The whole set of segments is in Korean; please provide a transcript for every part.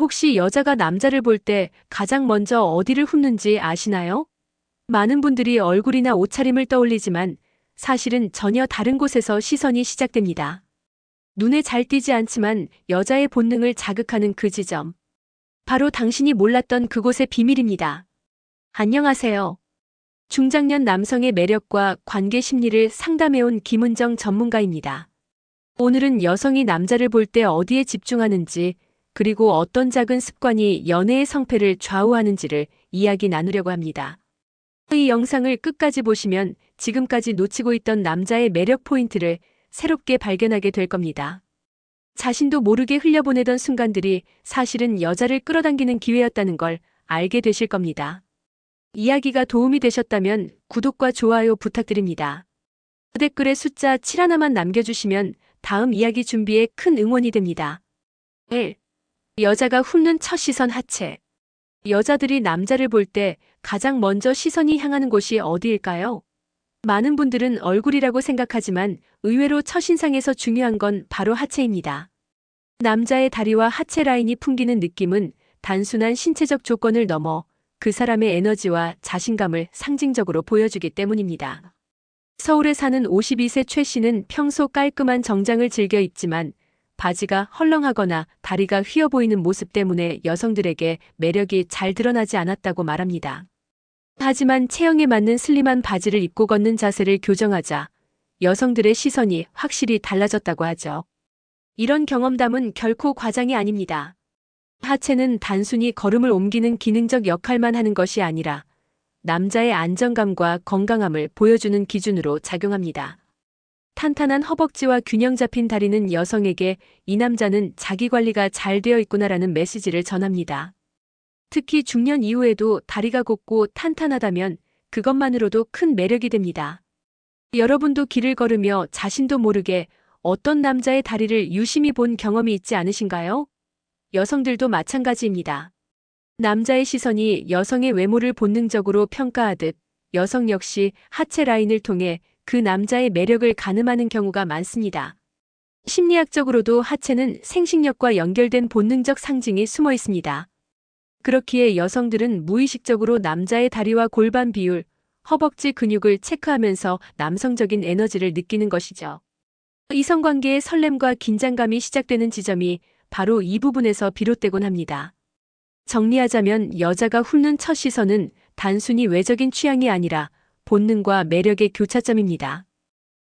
혹시 여자가 남자를 볼 때 가장 먼저 어디를 훑는지 아시나요? 많은 분들이 얼굴이나 옷차림을 떠올리지만 사실은 전혀 다른 곳에서 시선이 시작됩니다. 눈에 잘 띄지 않지만 여자의 본능을 자극하는 그 지점. 바로 당신이 몰랐던 그곳의 비밀입니다. 안녕하세요. 중장년 남성의 매력과 관계 심리를 상담해온 김은정 전문가입니다. 오늘은 여성이 남자를 볼 때 어디에 집중하는지, 그리고 어떤 작은 습관이 연애의 성패를 좌우하는지를 이야기 나누려고 합니다. 이 영상을 끝까지 보시면 지금까지 놓치고 있던 남자의 매력 포인트를 새롭게 발견하게 될 겁니다. 자신도 모르게 흘려보내던 순간들이 사실은 여자를 끌어당기는 기회였다는 걸 알게 되실 겁니다. 이야기가 도움이 되셨다면 구독과 좋아요 부탁드립니다. 댓글에 숫자 7 하나만 남겨주시면 다음 이야기 준비에 큰 응원이 됩니다. 1. 여자가 훑는 첫 시선 하체. 여자들이 남자를 볼 때 가장 먼저 시선이 향하는 곳이 어디일까요? 많은 분들은 얼굴이라고 생각하지만 의외로 첫인상에서 중요한 건 바로 하체입니다. 남자의 다리와 하체 라인이 풍기는 느낌은 단순한 신체적 조건을 넘어 그 사람의 에너지와 자신감을 상징적으로 보여주기 때문입니다. 서울에 사는 52세 최 씨는 평소 깔끔한 정장을 즐겨 입지만 바지가 헐렁하거나 다리가 휘어 보이는 모습 때문에 여성들에게 매력이 잘 드러나지 않았다고 말합니다. 하지만 체형에 맞는 슬림한 바지를 입고 걷는 자세를 교정하자 여성들의 시선이 확실히 달라졌다고 하죠. 이런 경험담은 결코 과장이 아닙니다. 하체는 단순히 걸음을 옮기는 기능적 역할만 하는 것이 아니라 남자의 안정감과 건강함을 보여주는 기준으로 작용합니다. 탄탄한 허벅지와 균형 잡힌 다리는 여성에게 이 남자는 자기 관리가 잘 되어 있구나라는 메시지를 전합니다. 특히 중년 이후에도 다리가 곱고 탄탄하다면 그것만으로도 큰 매력이 됩니다. 여러분도 길을 걸으며 자신도 모르게 어떤 남자의 다리를 유심히 본 경험이 있지 않으신가요? 여성들도 마찬가지입니다. 남자의 시선이 여성의 외모를 본능적으로 평가하듯 여성 역시 하체 라인을 통해 그 남자의 매력을 가늠하는 경우가 많습니다. 심리학적으로도 하체는 생식력과 연결된 본능적 상징이 숨어 있습니다. 그렇기에 여성들은 무의식적으로 남자의 다리와 골반 비율, 허벅지 근육을 체크하면서 남성적인 에너지를 느끼는 것이죠. 이성관계의 설렘과 긴장감이 시작되는 지점이 바로 이 부분에서 비롯되곤 합니다. 정리하자면 여자가 훑는 첫 시선은 단순히 외적인 취향이 아니라 본능과 매력의 교차점입니다.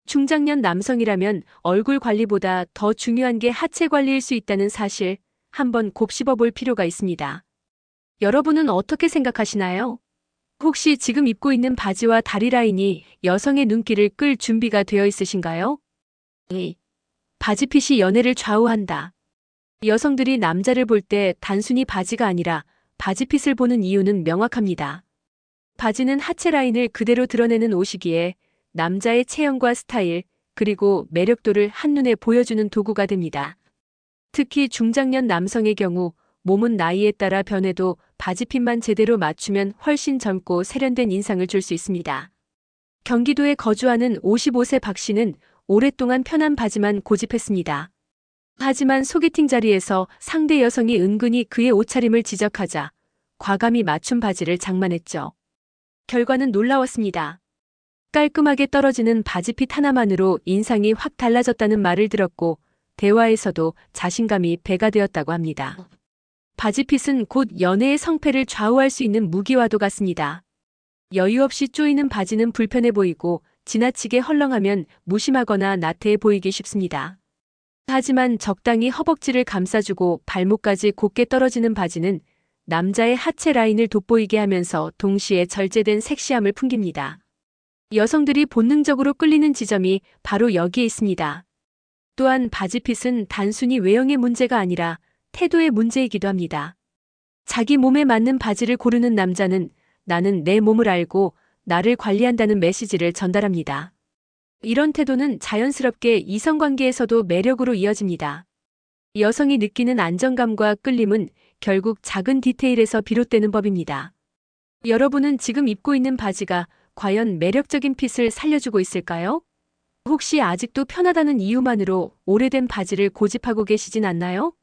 중장년 남성이라면 얼굴 관리보다 더 중요한 게 하체 관리일 수 있다는 사실 한번 곱씹어 볼 필요가 있습니다. 여러분은 어떻게 생각하시나요? 혹시 지금 입고 있는 바지와 다리 라인이 여성의 눈길을 끌 준비가 되어 있으신가요? 2. 바지핏이 연애를 좌우한다. 여성들이 남자를 볼 때 단순히 바지가 아니라 바지핏을 보는 이유는 명확합니다. 바지는 하체 라인을 그대로 드러내는 옷이기에 남자의 체형과 스타일, 그리고 매력도를 한눈에 보여주는 도구가 됩니다. 특히 중장년 남성의 경우 몸은 나이에 따라 변해도 바지핏만 제대로 맞추면 훨씬 젊고 세련된 인상을 줄 수 있습니다. 경기도에 거주하는 55세 박 씨는 오랫동안 편한 바지만 고집했습니다. 하지만 소개팅 자리에서 상대 여성이 은근히 그의 옷차림을 지적하자 과감히 맞춤 바지를 장만했죠. 결과는 놀라웠습니다. 깔끔하게 떨어지는 바지핏 하나만으로 인상이 확 달라졌다는 말을 들었고 대화에서도 자신감이 배가 되었다고 합니다. 바지핏은 곧 연애의 성패를 좌우할 수 있는 무기와도 같습니다. 여유 없이 쪼이는 바지는 불편해 보이고 지나치게 헐렁하면 무심하거나 나태해 보이기 쉽습니다. 하지만 적당히 허벅지를 감싸주고 발목까지 곧게 떨어지는 바지는 남자의 하체 라인을 돋보이게 하면서 동시에 절제된 섹시함을 풍깁니다. 여성들이 본능적으로 끌리는 지점이 바로 여기에 있습니다. 또한 바지핏은 단순히 외형의 문제가 아니라 태도의 문제이기도 합니다. 자기 몸에 맞는 바지를 고르는 남자는 나는 내 몸을 알고 나를 관리한다는 메시지를 전달합니다. 이런 태도는 자연스럽게 이성관계에서도 매력으로 이어집니다. 여성이 느끼는 안정감과 끌림은 결국 작은 디테일에서 비롯되는 법입니다. 여러분은 지금 입고 있는 바지가 과연 매력적인 핏을 살려주고 있을까요? 혹시 아직도 편하다는 이유만으로 오래된 바지를 고집하고 계시진 않나요?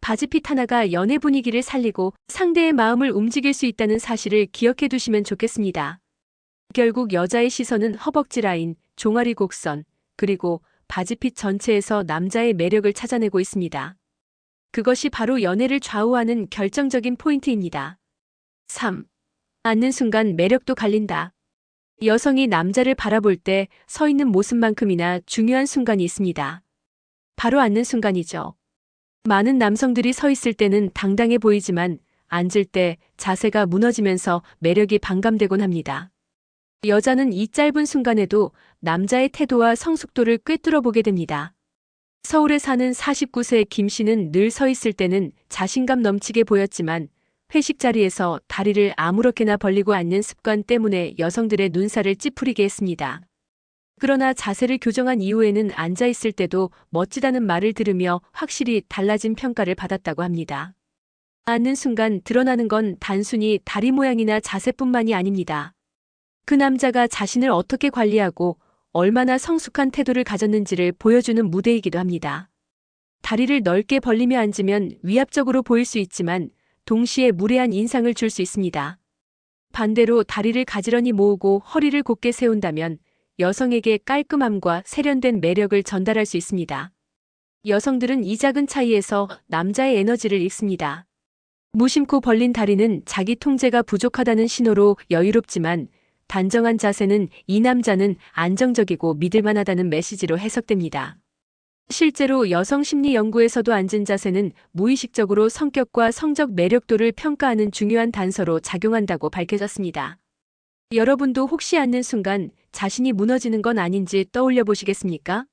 바지핏 하나가 연애 분위기를 살리고 상대의 마음을 움직일 수 있다는 사실을 기억해 두시면 좋겠습니다. 결국 여자의 시선은 허벅지 라인, 종아리 곡선, 그리고 바지핏 전체에서 남자의 매력을 찾아내고 있습니다. 그것이 바로 연애를 좌우하는 결정적인 포인트입니다. 3. 앉는 순간 매력도 갈린다. 여성이 남자를 바라볼 때 서 있는 모습만큼이나 중요한 순간이 있습니다. 바로 앉는 순간이죠. 많은 남성들이 서 있을 때는 당당해 보이지만 앉을 때 자세가 무너지면서 매력이 반감되곤 합니다. 여자는 이 짧은 순간에도 남자의 태도와 성숙도를 꿰뚫어 보게 됩니다. 서울에 사는 49세 김 씨는 늘 서 있을 때는 자신감 넘치게 보였지만 회식 자리에서 다리를 아무렇게나 벌리고 앉는 습관 때문에 여성들의 눈살을 찌푸리게 했습니다. 그러나 자세를 교정한 이후에는 앉아 있을 때도 멋지다는 말을 들으며 확실히 달라진 평가를 받았다고 합니다. 앉는 순간 드러나는 건 단순히 다리 모양이나 자세뿐만이 아닙니다. 그 남자가 자신을 어떻게 관리하고 얼마나 성숙한 태도를 가졌는지를 보여주는 무대이기도 합니다. 다리를 넓게 벌리며 앉으면 위압적으로 보일 수 있지만 동시에 무례한 인상을 줄 수 있습니다. 반대로 다리를 가지런히 모으고 허리를 곧게 세운다면 여성에게 깔끔함과 세련된 매력을 전달할 수 있습니다. 여성들은 이 작은 차이에서 남자의 에너지를 읽습니다. 무심코 벌린 다리는 자기 통제가 부족하다는 신호로 여유롭지만 단정한 자세는 이 남자는 안정적이고 믿을만하다는 메시지로 해석됩니다. 실제로 여성 심리 연구에서도 앉은 자세는 무의식적으로 성격과 성적 매력도를 평가하는 중요한 단서로 작용한다고 밝혀졌습니다. 여러분도 혹시 앉는 순간 자신이 무너지는 건 아닌지 떠올려 보시겠습니까?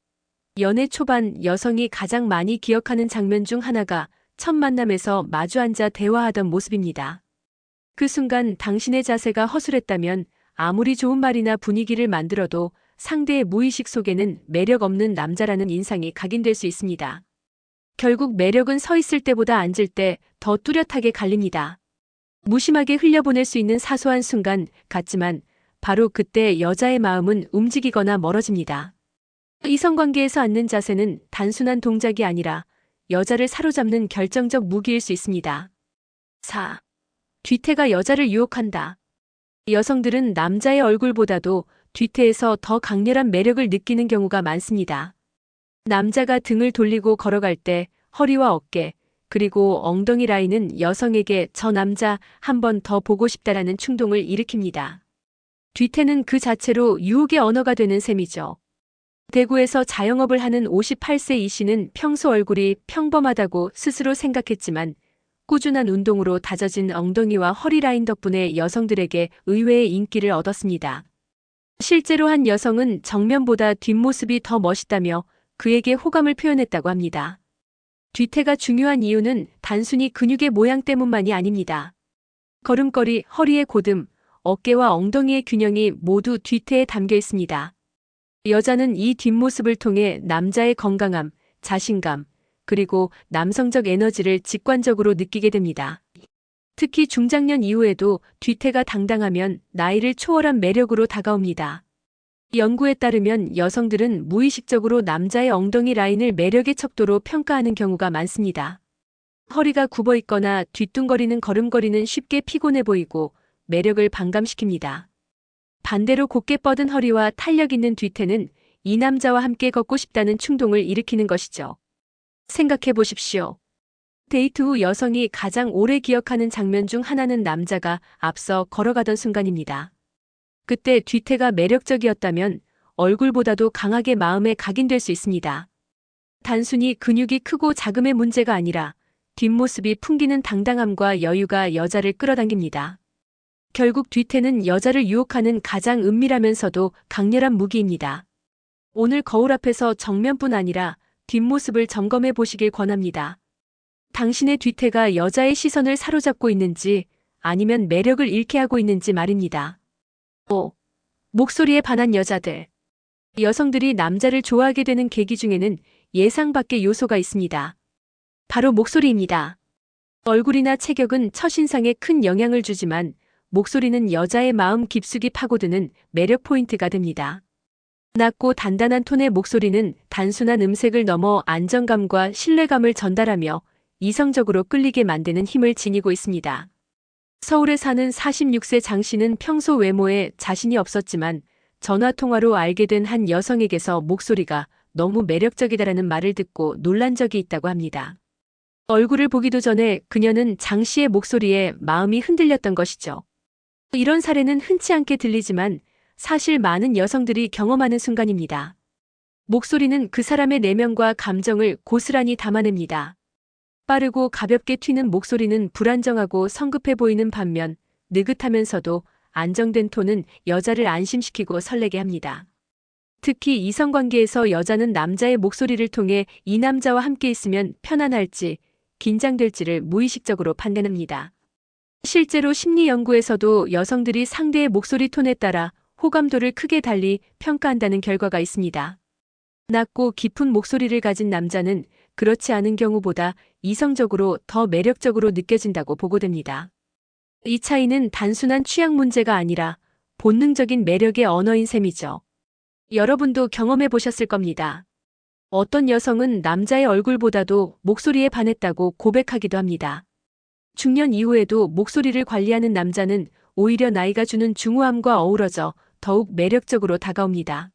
연애 초반 여성이 가장 많이 기억하는 장면 중 하나가 첫 만남에서 마주 앉아 대화하던 모습입니다. 그 순간 당신의 자세가 허술했다면 아무리 좋은 말이나 분위기를 만들어도 상대의 무의식 속에는 매력 없는 남자라는 인상이 각인될 수 있습니다. 결국 매력은 서 있을 때보다 앉을 때 더 뚜렷하게 갈립니다. 무심하게 흘려보낼 수 있는 사소한 순간 같지만 바로 그때 여자의 마음은 움직이거나 멀어집니다. 이성관계에서 앉는 자세는 단순한 동작이 아니라 여자를 사로잡는 결정적 무기일 수 있습니다. 4. 뒤태가 여자를 유혹한다. 여성들은 남자의 얼굴보다도 뒤태에서 더 강렬한 매력을 느끼는 경우가 많습니다. 남자가 등을 돌리고 걸어갈 때 허리와 어깨, 그리고 엉덩이 라인은 여성에게 저 남자 한 번 더 보고 싶다라는 충동을 일으킵니다. 뒤태는 그 자체로 유혹의 언어가 되는 셈이죠. 대구에서 자영업을 하는 58세 이 씨는 평소 얼굴이 평범하다고 스스로 생각했지만 꾸준한 운동으로 다져진 엉덩이와 허리 라인 덕분에 여성들에게 의외의 인기를 얻었습니다. 실제로 한 여성은 정면보다 뒷모습이 더 멋있다며 그에게 호감을 표현했다고 합니다. 뒤태가 중요한 이유는 단순히 근육의 모양 때문만이 아닙니다. 걸음걸이, 허리의 고듬, 어깨와 엉덩이의 균형이 모두 뒤태에 담겨 있습니다. 여자는 이 뒷모습을 통해 남자의 건강함, 자신감, 그리고 남성적 에너지를 직관적으로 느끼게 됩니다. 특히 중장년 이후에도 뒤태가 당당하면 나이를 초월한 매력으로 다가옵니다. 연구에 따르면 여성들은 무의식적으로 남자의 엉덩이 라인을 매력의 척도로 평가하는 경우가 많습니다. 허리가 굽어 있거나 뒤뚱거리는 걸음걸이는 쉽게 피곤해 보이고 매력을 반감시킵니다. 반대로 곧게 뻗은 허리와 탄력 있는 뒤태는 이 남자와 함께 걷고 싶다는 충동을 일으키는 것이죠. 생각해 보십시오. 데이트 후 여성이 가장 오래 기억하는 장면 중 하나는 남자가 앞서 걸어가던 순간입니다. 그때 뒤태가 매력적이었다면 얼굴보다도 강하게 마음에 각인될 수 있습니다. 단순히 근육이 크고 작음의 문제가 아니라 뒷모습이 풍기는 당당함과 여유가 여자를 끌어당깁니다. 결국 뒤태는 여자를 유혹하는 가장 은밀하면서도 강렬한 무기입니다. 오늘 거울 앞에서 정면뿐 아니라 뒷모습을 점검해 보시길 권합니다. 당신의 뒤태가 여자의 시선을 사로잡고 있는지 아니면 매력을 잃게 하고 있는지 말입니다. 5. 목소리에 반한 여자들. 여성들이 남자를 좋아하게 되는 계기 중에는 예상 밖의 요소가 있습니다. 바로 목소리입니다. 얼굴이나 체격은 첫인상에 큰 영향을 주지만 목소리는 여자의 마음 깊숙이 파고드는 매력 포인트가 됩니다. 낮고 단단한 톤의 목소리는 단순한 음색을 넘어 안정감과 신뢰감을 전달하며 이성적으로 끌리게 만드는 힘을 지니고 있습니다. 서울에 사는 46세 장 씨는 평소 외모에 자신이 없었지만 전화 통화로 알게 된 한 여성에게서 목소리가 너무 매력적이다라는 말을 듣고 놀란 적이 있다고 합니다. 얼굴을 보기도 전에 그녀는 장 씨의 목소리에 마음이 흔들렸던 것이죠. 이런 사례는 흔치 않게 들리지만 사실 많은 여성들이 경험하는 순간입니다. 목소리는 그 사람의 내면과 감정을 고스란히 담아냅니다. 빠르고 가볍게 튀는 목소리는 불안정하고 성급해 보이는 반면 느긋하면서도 안정된 톤은 여자를 안심시키고 설레게 합니다. 특히 이성관계에서 여자는 남자의 목소리를 통해 이 남자와 함께 있으면 편안할지 긴장될지를 무의식적으로 판단합니다. 실제로 심리 연구에서도 여성들이 상대의 목소리 톤에 따라 호감도를 크게 달리 평가한다는 결과가 있습니다. 낮고 깊은 목소리를 가진 남자는 그렇지 않은 경우보다 이성적으로 더 매력적으로 느껴진다고 보고됩니다. 이 차이는 단순한 취향 문제가 아니라 본능적인 매력의 언어인 셈이죠. 여러분도 경험해 보셨을 겁니다. 어떤 여성은 남자의 얼굴보다도 목소리에 반했다고 고백하기도 합니다. 중년 이후에도 목소리를 관리하는 남자는 오히려 나이가 주는 중후함과 어우러져 더욱 매력적으로 다가옵니다.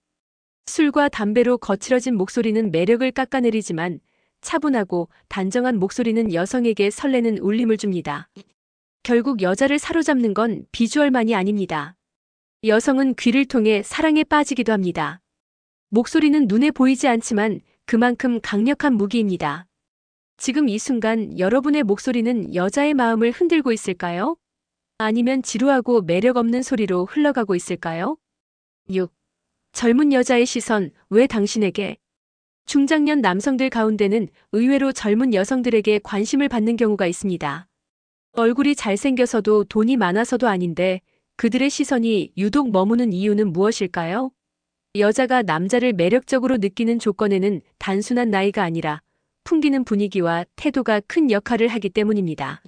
술과 담배로 거칠어진 목소리는 매력을 깎아내리지만 차분하고 단정한 목소리는 여성에게 설레는 울림을 줍니다. 결국 여자를 사로잡는 건 비주얼만이 아닙니다. 여성은 귀를 통해 사랑에 빠지기도 합니다. 목소리는 눈에 보이지 않지만 그만큼 강력한 무기입니다. 지금 이 순간 여러분의 목소리는 여자의 마음을 흔들고 있을까요? 아니면 지루하고 매력 없는 소리로 흘러가고 있을까요? 6. 젊은 여자의 시선, 왜 당신에게? 중장년 남성들 가운데는 의외로 젊은 여성들에게 관심을 받는 경우가 있습니다. 얼굴이 잘생겨서도 돈이 많아서도 아닌데 그들의 시선이 유독 머무는 이유는 무엇일까요? 여자가 남자를 매력적으로 느끼는 조건에는 단순한 나이가 아니라 풍기는 분위기와 태도가 큰 역할을 하기 때문입니다.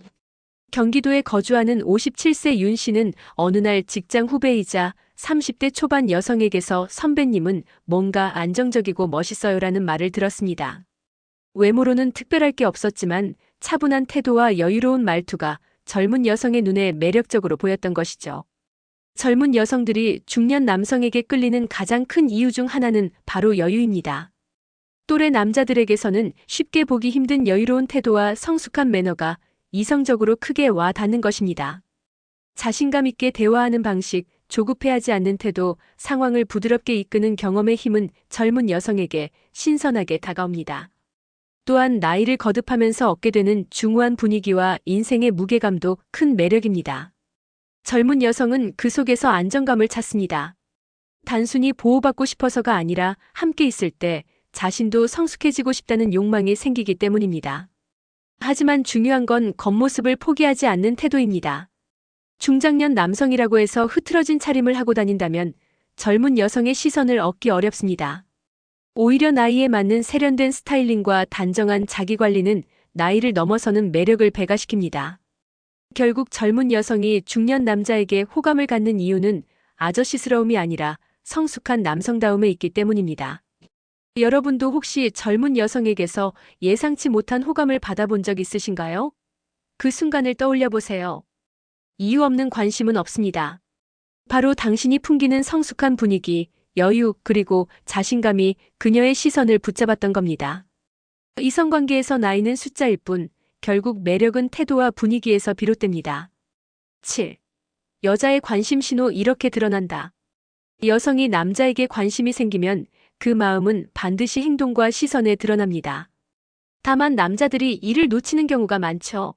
경기도에 거주하는 57세 윤 씨는 어느 날 직장 후배이자 30대 초반 여성에게서 선배님은 뭔가 안정적이고 멋있어요라는 말을 들었습니다. 외모로는 특별할 게 없었지만 차분한 태도와 여유로운 말투가 젊은 여성의 눈에 매력적으로 보였던 것이죠. 젊은 여성들이 중년 남성에게 끌리는 가장 큰 이유 중 하나는 바로 여유입니다. 또래 남자들에게서는 쉽게 보기 힘든 여유로운 태도와 성숙한 매너가 이성적으로 크게 와 닿는 것입니다. 자신감 있게 대화하는 방식, 조급해하지 않는 태도, 상황을 부드럽게 이끄는 경험의 힘은 젊은 여성에게 신선하게 다가옵니다. 또한 나이를 거듭하면서 얻게 되는 중후한 분위기와 인생의 무게감도 큰 매력입니다. 젊은 여성은 그 속에서 안정감을 찾습니다. 단순히 보호받고 싶어서가 아니라 함께 있을 때 자신도 성숙해지고 싶다는 욕망이 생기기 때문입니다. 하지만 중요한 건 겉모습을 포기하지 않는 태도입니다. 중장년 남성이라고 해서 흐트러진 차림을 하고 다닌다면 젊은 여성의 시선을 얻기 어렵습니다. 오히려 나이에 맞는 세련된 스타일링과 단정한 자기 관리는 나이를 넘어서는 매력을 배가시킵니다. 결국 젊은 여성이 중년 남자에게 호감을 갖는 이유는 아저씨스러움이 아니라 성숙한 남성다움에 있기 때문입니다. 여러분도 혹시 젊은 여성에게서 예상치 못한 호감을 받아본 적 있으신가요? 그 순간을 떠올려 보세요. 이유 없는 관심은 없습니다. 바로 당신이 풍기는 성숙한 분위기, 여유, 그리고 자신감이 그녀의 시선을 붙잡았던 겁니다. 이성관계에서 나이는 숫자일 뿐, 결국 매력은 태도와 분위기에서 비롯됩니다. 7. 여자의 관심 신호 이렇게 드러난다. 여성이 남자에게 관심이 생기면 그 마음은 반드시 행동과 시선에 드러납니다. 다만 남자들이 이를 놓치는 경우가 많죠.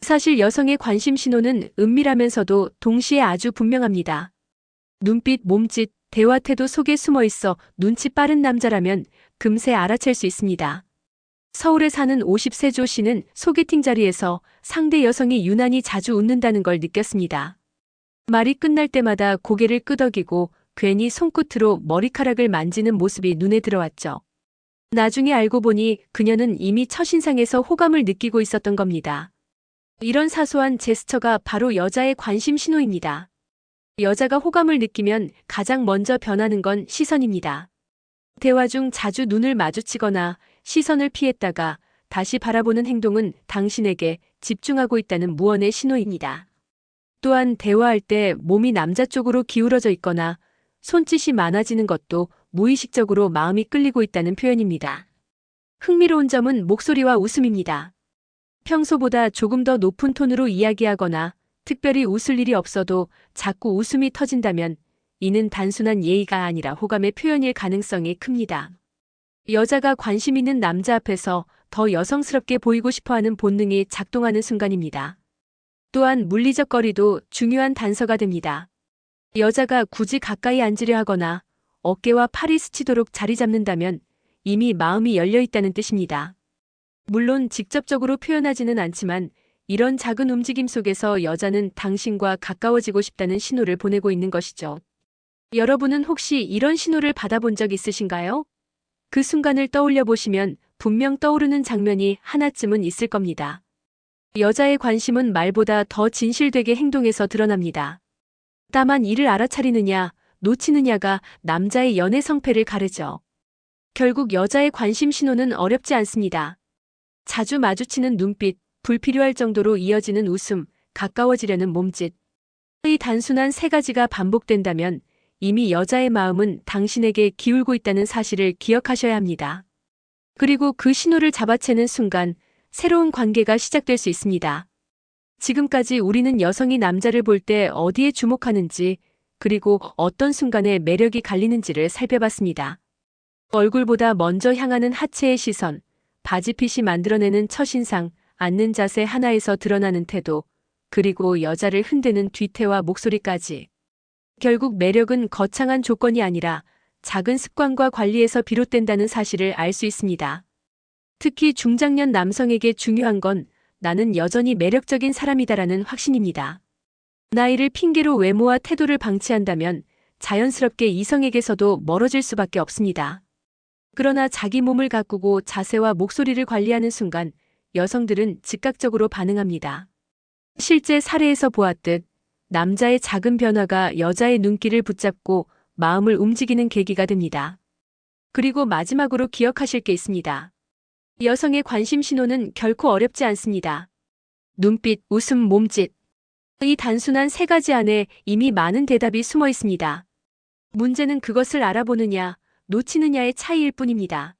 사실 여성의 관심 신호는 은밀하면서도 동시에 아주 분명합니다. 눈빛, 몸짓, 대화 태도 속에 숨어 있어 눈치 빠른 남자라면 금세 알아챌 수 있습니다. 서울에 사는 50세 조 씨는 소개팅 자리에서 상대 여성이 유난히 자주 웃는다는 걸 느꼈습니다. 말이 끝날 때마다 고개를 끄덕이고 괜히 손끝으로 머리카락을 만지는 모습이 눈에 들어왔죠. 나중에 알고 보니 그녀는 이미 첫인상에서 호감을 느끼고 있었던 겁니다. 이런 사소한 제스처가 바로 여자의 관심 신호입니다. 여자가 호감을 느끼면 가장 먼저 변하는 건 시선입니다. 대화 중 자주 눈을 마주치거나 시선을 피했다가 다시 바라보는 행동은 당신에게 집중하고 있다는 무언의 신호입니다. 또한 대화할 때 몸이 남자 쪽으로 기울어져 있거나 손짓이 많아지는 것도 무의식적으로 마음이 끌리고 있다는 표현입니다. 흥미로운 점은 목소리와 웃음입니다. 평소보다 조금 더 높은 톤으로 이야기하거나 특별히 웃을 일이 없어도 자꾸 웃음이 터진다면 이는 단순한 예의가 아니라 호감의 표현일 가능성이 큽니다. 여자가 관심 있는 남자 앞에서 더 여성스럽게 보이고 싶어 하는 본능이 작동하는 순간입니다. 또한 물리적 거리도 중요한 단서가 됩니다. 여자가 굳이 가까이 앉으려 하거나 어깨와 팔이 스치도록 자리 잡는다면 이미 마음이 열려 있다는 뜻입니다. 물론 직접적으로 표현하지는 않지만 이런 작은 움직임 속에서 여자는 당신과 가까워지고 싶다는 신호를 보내고 있는 것이죠. 여러분은 혹시 이런 신호를 받아본 적 있으신가요? 그 순간을 떠올려 보시면 분명 떠오르는 장면이 하나쯤은 있을 겁니다. 여자의 관심은 말보다 더 진실되게 행동에서 드러납니다. 다만 이를 알아차리느냐, 놓치느냐가 남자의 연애 성패를 가르죠. 결국 여자의 관심 신호는 어렵지 않습니다. 자주 마주치는 눈빛, 불필요할 정도로 이어지는 웃음, 가까워지려는 몸짓. 이 단순한 세 가지가 반복된다면 이미 여자의 마음은 당신에게 기울고 있다는 사실을 기억하셔야 합니다. 그리고 그 신호를 잡아채는 순간 새로운 관계가 시작될 수 있습니다. 지금까지 우리는 여성이 남자를 볼 때 어디에 주목하는지, 그리고 어떤 순간에 매력이 갈리는지를 살펴봤습니다. 얼굴보다 먼저 향하는 하체의 시선, 바지핏이 만들어내는 첫인상, 앉는 자세 하나에서 드러나는 태도, 그리고 여자를 흔드는 뒤태와 목소리까지. 결국 매력은 거창한 조건이 아니라 작은 습관과 관리에서 비롯된다는 사실을 알 수 있습니다. 특히 중장년 남성에게 중요한 건 나는 여전히 매력적인 사람이다라는 확신입니다. 나이를 핑계로 외모와 태도를 방치한다면 자연스럽게 이성에게서도 멀어질 수밖에 없습니다. 그러나 자기 몸을 가꾸고 자세와 목소리를 관리하는 순간 여성들은 즉각적으로 반응합니다. 실제 사례에서 보았듯 남자의 작은 변화가 여자의 눈길을 붙잡고 마음을 움직이는 계기가 됩니다. 그리고 마지막으로 기억하실 게 있습니다. 여성의 관심 신호는 결코 어렵지 않습니다. 눈빛, 웃음, 몸짓. 이 단순한 세 가지 안에 이미 많은 대답이 숨어 있습니다. 문제는 그것을 알아보느냐, 놓치느냐의 차이일 뿐입니다.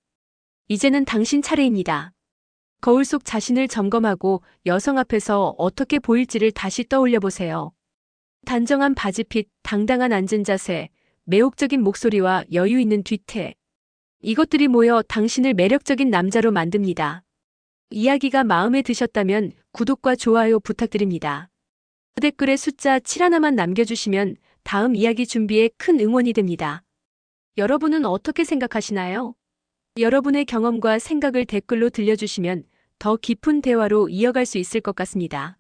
이제는 당신 차례입니다. 거울 속 자신을 점검하고 여성 앞에서 어떻게 보일지를 다시 떠올려 보세요. 단정한 바지핏, 당당한 앉은 자세, 매혹적인 목소리와 여유 있는 뒤태. 이것들이 모여 당신을 매력적인 남자로 만듭니다. 이야기가 마음에 드셨다면 구독과 좋아요 부탁드립니다. 댓글에 숫자 7 하나만 남겨주시면 다음 이야기 준비에 큰 응원이 됩니다. 여러분은 어떻게 생각하시나요? 여러분의 경험과 생각을 댓글로 들려주시면 더 깊은 대화로 이어갈 수 있을 것 같습니다.